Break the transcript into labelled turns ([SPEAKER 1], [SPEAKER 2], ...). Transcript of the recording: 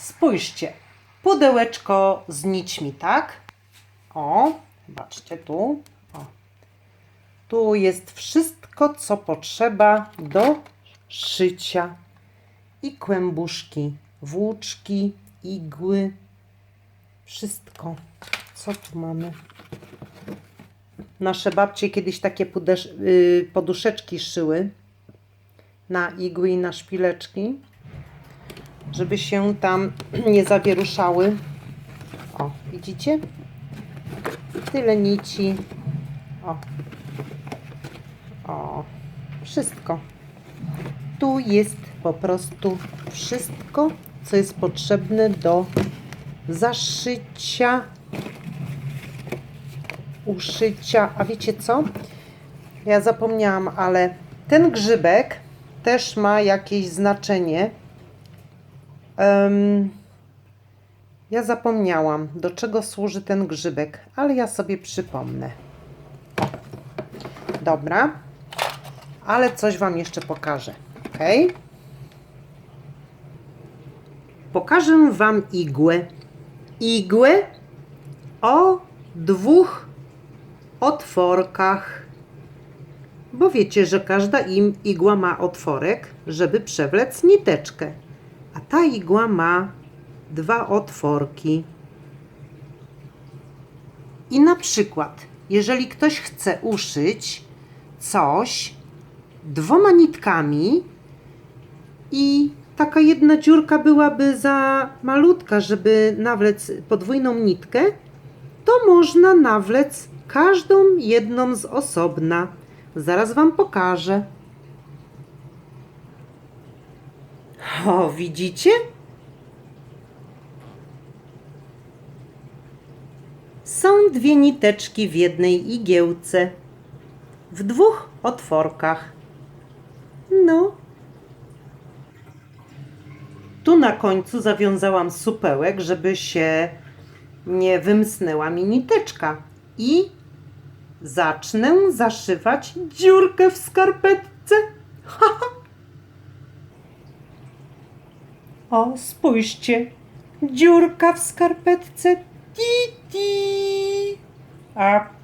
[SPEAKER 1] spójrzcie, pudełeczko z nićmi, tak? O, zobaczcie tu. O. Tu jest wszystko, co potrzeba do szycia. I kłębuszki, włóczki, igły, wszystko. Co tu mamy? Nasze babcie kiedyś takie pudesz, y, poduszeczki szyły na igły i na szpileczki, żeby się tam nie zawieruszały. O, widzicie? Tyle nici. O. O, wszystko. Tu jest po prostu wszystko, co jest potrzebne do zaszycia, uszycia. A wiecie co? Ja zapomniałam, ale ten grzybek też ma jakieś znaczenie. Em, ja zapomniałam, do czego służy ten grzybek, ale ja sobie przypomnę. Dobra, ale coś Wam jeszcze pokażę. Ok? Pokażę Wam igłę. Igłę o dwóch otworkach. Bo wiecie, że każda im igła ma otworek, żeby przewlec niteczkę. A ta igła ma dwa otworki. I na przykład, jeżeli ktoś chce uszyć coś dwoma nitkami i taka jedna dziurka byłaby za malutka, żeby nawlec podwójną nitkę, to można nawlec każdą jedną z osobna. Zaraz Wam pokażę. O, widzicie? Są dwie niteczki w jednej igiełce, w dwóch otworkach. No. Tu na końcu zawiązałam supełek, żeby się nie wymsnęła mi niteczka. I zacznę zaszywać dziurkę w skarpetce. o, spójrzcie. Dziurka w skarpetce. Ti, ti. A.